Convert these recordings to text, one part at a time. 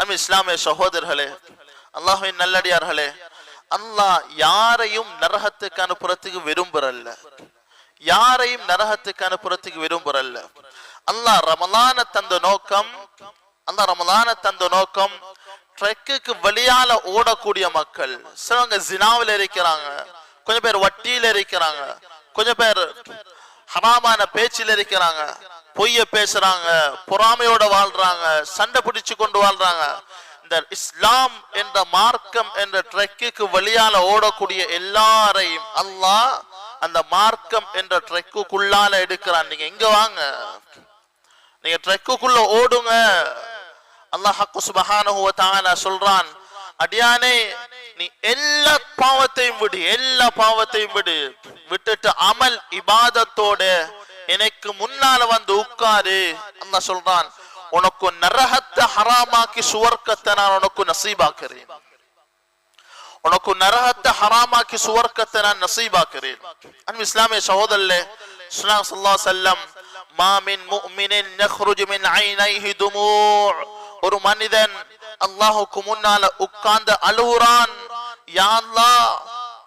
அம் இஸ்லாமிய சகோதரர்களே அல்லாஹின் நல்லடியார்களே அல்லாஹ் யாரையும் நரகத்துக்கு அனுப்புறத்துக்கு விரும்புறல்ல. யாரையும் நரகத்துக்கு அனுப்புறத்துக்கு விரும்புறல்ல. அல்லாஹ் ரமலான தந்த நோக்கம் அந்த ரமலான தந்த நோக்கம் ட்ரெக்குக்கு வெளியால ஓடக்கூடிய மக்கள். சிலவங்க ஜினாவில் இருக்கிறாங்க கொஞ்சம் பேர் வட்டியில இருக்கிறாங்க கொஞ்சம் பேர் ஹராமான பேச்சில் இருக்கிறாங்க. பொய்ய பேசுறாங்க பொறாமையோட வாழ்றாங்க சண்டை பிடிச்சு கொண்டு வாழ்றாங்க. இந்த இஸ்லாம் என்ற மார்க்கம் என்ற ட்ரெக்குக்கு வழியால ஓடக்கூடிய எல்லாரையும் அல்லாஹ் அந்த மார்க்கம் என்ற ட்ரெக்குக்குள்ளால எடுக்கிறான். நீங்க இங்க வாங்க. நீங்க ட்ரெக்குக்குள்ள ஓடுங்க. அல்லாஹ் ஹக்கு சுபஹானஹு வ தஆலா சொல்றான் அடியானே நீ எல்லா பாவத்தையும் விடு எல்லா பாவத்தையும் விடு. விட்டுட்டு அமல் இபாதத்தோட எனக்கு முன்னால வந்து உட்காரு. அல்லாஹ் சொல்றான் உனக்கு நரகத்தை ஹராமாக்கி சுவர்க்கத்தை நான் உனக்கு நசீபாக்குறேன். உனக்கு நரகத்தை ஹராமாக்கி சுவர்க்கத்தை நான் நசீபாக்குறேன். அன்பு இஸ்லாமிய சகோதரல்ல சுனா சல்லா செல்லம் மாமின் முஃமினின் நஹ்ருஜு மின் ஐனைஹி துமூ' ஒரு மனிதன் அல்லாஹுக்கு முன்னால உட்கார்ந்து அழுவுறான். யா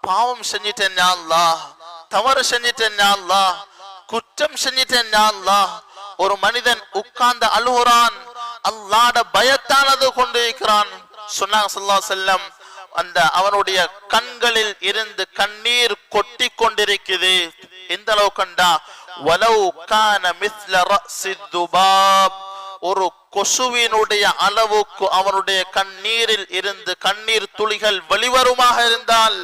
பாவம் செஞ்சிட்டேன் யா தவறு செஞ்சிட்டேன் யா குற்றம் செஞ்சிட்டேன் யா ஒரு மனிதன் உட்கார்ந்து அழுகுறான் அல்லாட பயத்தானது கொண்டு இருக்கிறான் சொன்னாங்க சொல்லா செல்லம் அந்த அவனுடைய கண்களில் இருந்து கண்ணீர் கொட்டி கொண்டிருக்குது. எந்த அளவு கண்டா வலவு கான மிஸ்ல ஒரு கொசுவினுடைய அளவுக்கு அவனுடைய கண்ணீரில் இருந்து கண்ணீர் துளிகள் வெளிவருமாக இருந்தால்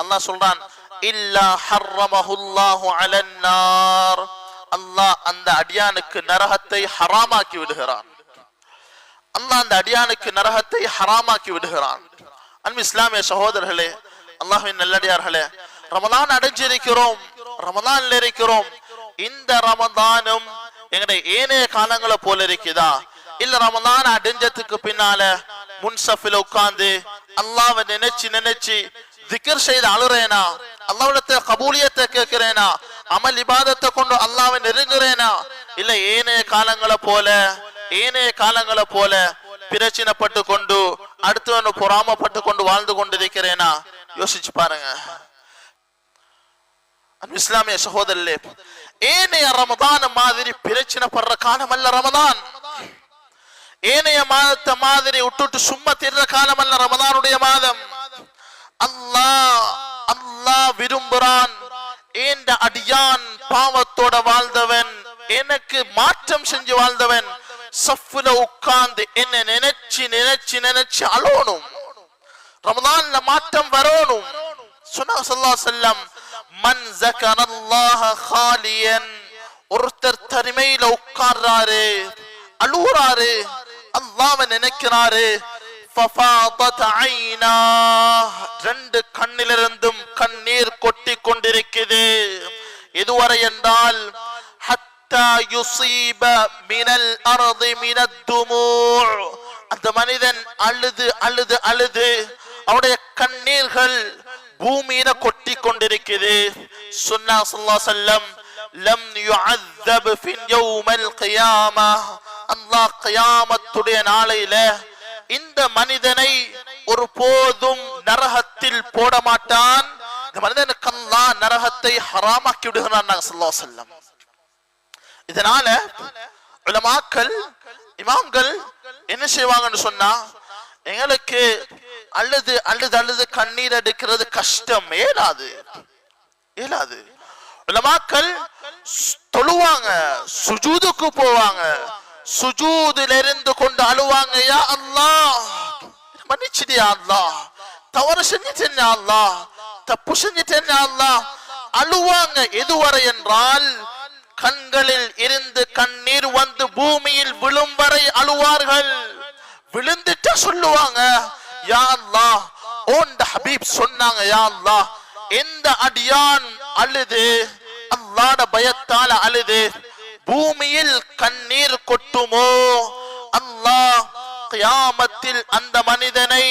அல்லாஹ் சொல்றான் இல்லா ஹர்ரமஹுல்லாஹு அலன்னார். அல்லாஹ் அந்த அடியானுக்கு நரகத்தை ஹராமாக்கி விடுகிறான். அல்லாஹ் அந்த அடியானுக்கு நரகத்தை ஹராமாக்கி விடுகிறான். அன்பு இஸ்லாமிய சகோதரர்களே அல்லாஹ்வின் நல்லடியார்களே ரமதான் அடைஞ்சிருக்கிறோம் ரமதான் இருக்கிறோம். இந்த ரமதானும் எங்களுடைய ஏனைய காலங்களை போல இருக்குதா? இல்ல ரமலான் அடைஞ்சதுக்கு பின்னால முன்சஃபில உட்கார்ந்து அல்லாவை நினைச்சு நினைச்சு திக்ர் செய்து அழுறேனா? அல்லாஹ்விடத்தை கபூலியத்தை கேட்கிறேனா? அமல் இபாதத்தை கொண்டு அல்லாவை நெருங்குறேனா? இல்ல ஏனைய காலங்களை போல ஏனைய காலங்களை போல பிரச்சனைப்பட்டு கொண்டு அடுத்தவன் பொறாமப்பட்டு கொண்டு வாழ்ந்து கொண்டிருக்கிறேனா? யோசிச்சு பாருங்க. இஸ்லாமிய சகோதரர்களே ஏனைய ரமதான் மாதிரி பிரச்சனை படுற காலம் அல்ல ரமதான் ஏனைய மாதத்தை மாதிரி விட்டுட்டு சும்மா திர்ற காலம் அல்ல ரமதானுடைய மாதம். அல்லாஹ் அல்லாஹ் விரும்புறான். ஏண்ட அடியான் பாவத்தோட வாழ்ந்தவன் எனக்கு மாற்றம் செஞ்சு வாழ்ந்தவன் சஃப்ல உட்கார்ந்து என்ன நினைச்சு நினைச்சு நினைச்சு அழணும். ரமதான்ல மாற்றம் வரணும். சொன்னாங்க ஸல்லல்லாஹு செல்லம் மன் ஜகனல்லாஹ ஹாலியன். ஒருத்தர் தனிமையில உட்கார்றாரு அழுகுறாரு அல்லாவை நினைக்கிறாரு. ரெண்டு கண்ணிலிருந்தும் கண்ணீர் கொட்டி கொண்டிருக்குது. இதுவரை என்றால் அந்த மனிதன் அழுது அழுது அழுது அவனுடைய கண்ணீர்கள் பூமியில கொட்டி கொண்டிருக்குது. சுன்னா சொல்லா செல்லம் லம் யுஅத்தப் ஃபின் யௌமல் கியாமா. அல்லாஹ் கயாமத்துடைய நாளையில இந்த மனிதனை ஒரு போதும் நரகத்தில் போட மாட்டான் இந்த மனிதனுக்கு அல்லா நரகத்தை ஹராமாக்கி விடுகிறான் ஸல்லல்லாஹு செல்லம் இதனால உலமாக்கள் இமாம்கள் என்ன செய்வாங்கன்னு சொன்னா எங்களுக்கு அழுது அழுது அழுது கண்ணீர் எடுக்கிறது கஷ்டம். ஏலாது. ஏலாது. உலமாக்கள் தொழுவாங்க சுஜூதுக்கு போவாங்க. சுஜூதில் இருந்து கொண்டு அழுவாங்க யா அல்லா மன்னிச்சிடு அல்லாஹ் தவறு செஞ்சிட்டேன் அல்லா தப்பு செஞ்சிட்டேன் அல்லா அல்லாஹ் அழுவாங்க எதுவரை என்றால் கண்களில் இருந்து கண்ணீர் வந்து பூமியில் விழும் வரை அழுவார்கள் விழுந்துட்டு சொல்லுவாங்க யா அல்லாஹ் ஓண்ட ஹபீப் சொன்னாங்க யா அல்லா எந்த அடியான் அழுது அல்லாட பயத்தால அழுது பூமியில் கண்ணீர் கொட்டுமோ? அல்லாஹ் கியாமத்தில் அந்த மனிதனை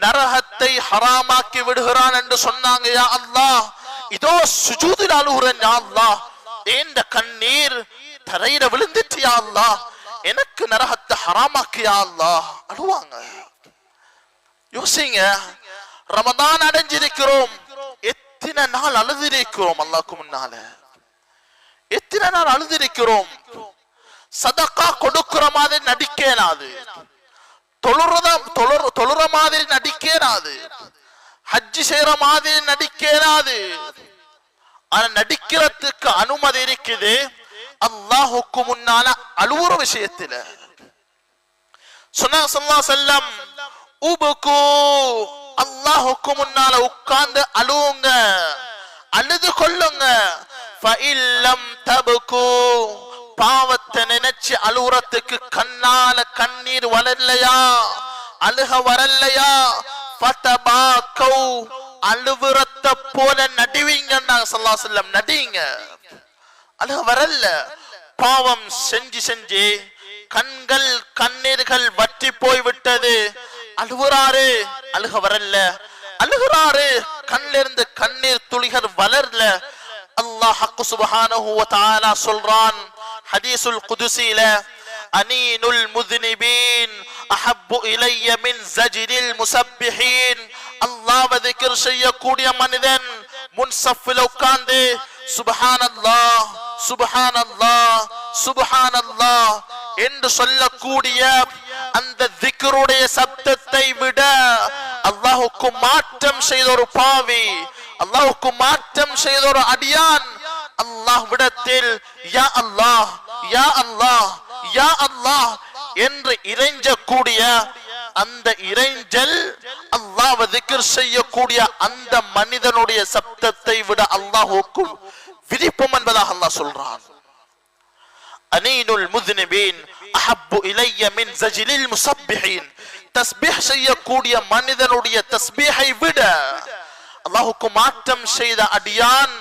நரகத்தை ஹராமாக்கி விடுகிறான் என்று சொன்னாங்க யா அல்லாஹ். இதோ சுஜூதில் அழுகிறேன் யா அல்லாஹ். ஏந்த கண்ணீர் தரையில விழுந்துட்டு யா அல்லாஹ். எனக்கு நரகத்தை ஹராமாக்கியா அல்லாஹ். அழுவாங்க. யோசிங்க ரமதான் அடைஞ்சிருக்கிறோம். எத்தனை நாள் அழுதிருக்கிறோம் அல்லாஹ்க்கு முன்னால? எத்தனை நாள் அழுதிருக்கிறோம்? சதக்கா கொடுக்கிற மாதிரி நடிக்கேனாது. தொழுறத தொழுற தொழுற மாதிரி நடிக்கேனாது. ஹஜ்ஜி செய்யற மாதிரி நடிக்கேனாது. ஆனா நடிக்கிறதுக்கு அனுமதி இருக்குது. அல்லாஹுக்கு முன்னால அழுவுற விஷயத்துல. சொன்னா சொல்லா செல்லம் உபுக்கு அல்லாஹுக்கு முன்னால உட்கார்ந்து அழுவுங்க. அழுது கொள்ளுங்க. பாவத்தை நினைச்சு அழுவுறதுக்கு கண்ணால கண்ணீர் வளரலையா? அழுக வரலையா? ஃபதபாக்கௌ அழுவுறத்த போல நடிவீங்கன்னாங்க சல்லா செல்லம் நடிங்க அழுக வரல. பாவம் செஞ்சு செஞ்சு கண்கள் கண்ணீர்கள் வற்றி போய் விட்டது அழுகுறாரு அழுக வரல. அழுகுறாரு. கண்ணிலிருந்து கண்ணீர் துளிகள் வளரல. அல்லாஹ் ஹக்கு சுபஹானஹு வ தஆலா சொல்றான் ஹதீஸுல் குதுஸில அனீனுல் முத்னிபீன் அஹப்பு இலைய மின் ஜஜிரில் முசப்பிஹீன். அல்லாஹ்வை திக்ர் செய்யக்கூடிய மனிதன் முன்சஃபில் உட்கார்ந்து சுபஹானல்லாஹ் சுபஹானல்லாஹ் சுபஹானல்லாஹ் என்று சொல்லக்கூடிய அந்த திக்ருடைய சப்தத்தை விட அல்லாஹுக்கு மாற்றம் செய்த ஒரு பாவி അള്ളാഹുക്ക് മാറ്റം ചെയ്തൊരു അടിയാൻ അള്ളാഹ് വിടത്തിൽ യാ അല്ലാഹ് യാ അല്ലാഹ് யா அல்லாஹ் என்று இறைஞ்சக்கூடிய அந்த இறைஞ்சல் அல்லாஹ் திகர் செய்யக்கூடிய அந்த மனிதனுடைய சப்தத்தை விட அல்லாஹுக்கு விதிப்பும் என்பதாக அல்லாஹ் சொல்றான் அனீனுல் முதுனிபீன் அஹப்பு இலைய மின் ஜஜிலில் முசப்பிஹீன் தஸ்பீஹ் செய்யக்கூடிய மனிதனுடைய தஸ்பீஹை விட அல்லாஹுக்கு மாற்றம் செய்த அடியான்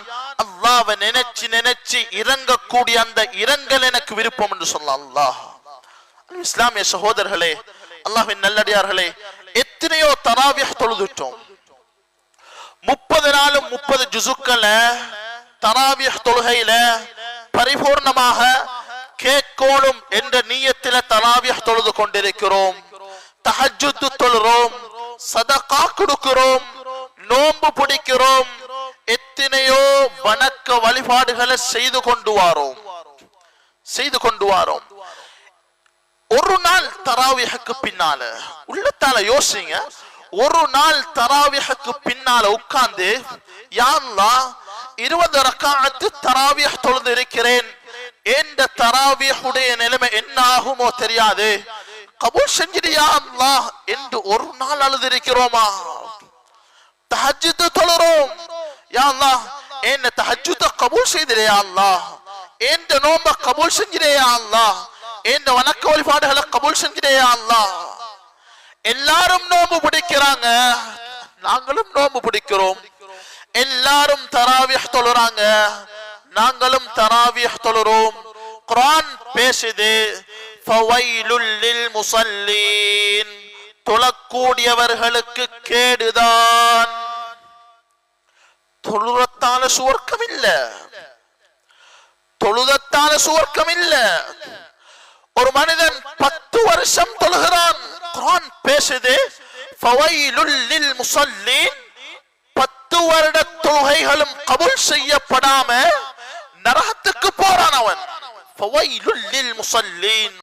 அல்லாஹ்வை நினைச்சு நினைச்சு இறங்கக்கூடிய அந்த இரங்கல் எனக்கு விருப்பம் என்று சொல்லலாம் அல்லாஹ். இஸ்லாமிய சகோதரர்களே அல்லாஹின் நல்லடியார்களே எத்தனையோ தராவியாக தொழுதுட்டோம். முப்பது நாளும் முப்பது ஜுசுக்களை தராவிய தொழுகையில பரிபூர்ணமாக கேட்கோளும் என்ற நீயத்தில தராவிய தொழுது கொண்டிருக்கிறோம். தஹஜ்ஜுத் தொழுறோம் சதகா கொடுக்கிறோம் வழிபாடுகளை செய்து கொண்டு வாரோம். செய்து கொண்டு வாரோம். ஒரு நாள் தராவிஹக்கு பின்னால உள்ளத்தால யோசிங்க. ஒரு நாள் தராவிஹக்கு பின்னால உட்கார்ந்து யாருலா இருபது ரக்காத்து தராவிஹ் தொழுது இருக்கிறேன். எந்த தராவியுடைய நிலைமை என்ன ஆகுமோ தெரியாது. கபூல் செஞ்சிடியா என்று ஒரு நாள் அழுதிருக்கிறோமா தஹஜ்ஜுத் தொழுறோம். யா அல்லாஹ் என்ன தஹஜ்ஜுத கபூல் செய்திரே அல்லாஹ் என்ற நோம்ப கபூல் செஞ்சிடையா அல்லாஹ் என்ற வணக்க வழிபாடுகளை கபூல் செஞ்சிடையா அல்லாஹ் எல்லாரும் நோம்பு பிடிக்கிறாங்க நாங்களும் நோம்பு பிடிக்கிறோம் எல்லாரும் தராவியஹ் தொழுறாங்க நாங்களும் தராவியஹ் தொழுறோம் குர்ஆன் பேசுது ஃபவைலுல் லில் முஸல்லீன் தொழக்கூடியவர்களுக்கு கேடுதான் தொழுறத்தால சுவர்க்கம் இல்ல தொழுதத்தால சுவர்க்கம் இல்ல ஒரு மனிதன் பத்து வருஷம் தொழுகிறான். குரான் பேசுது ஃபவைலுல் முசல்லி பத்து வருட தொழுகைகளும் கபுல் செய்யப்படாம நரகத்துக்கு போறான் அவன். ஃபவைலுல் முசல்லீன்.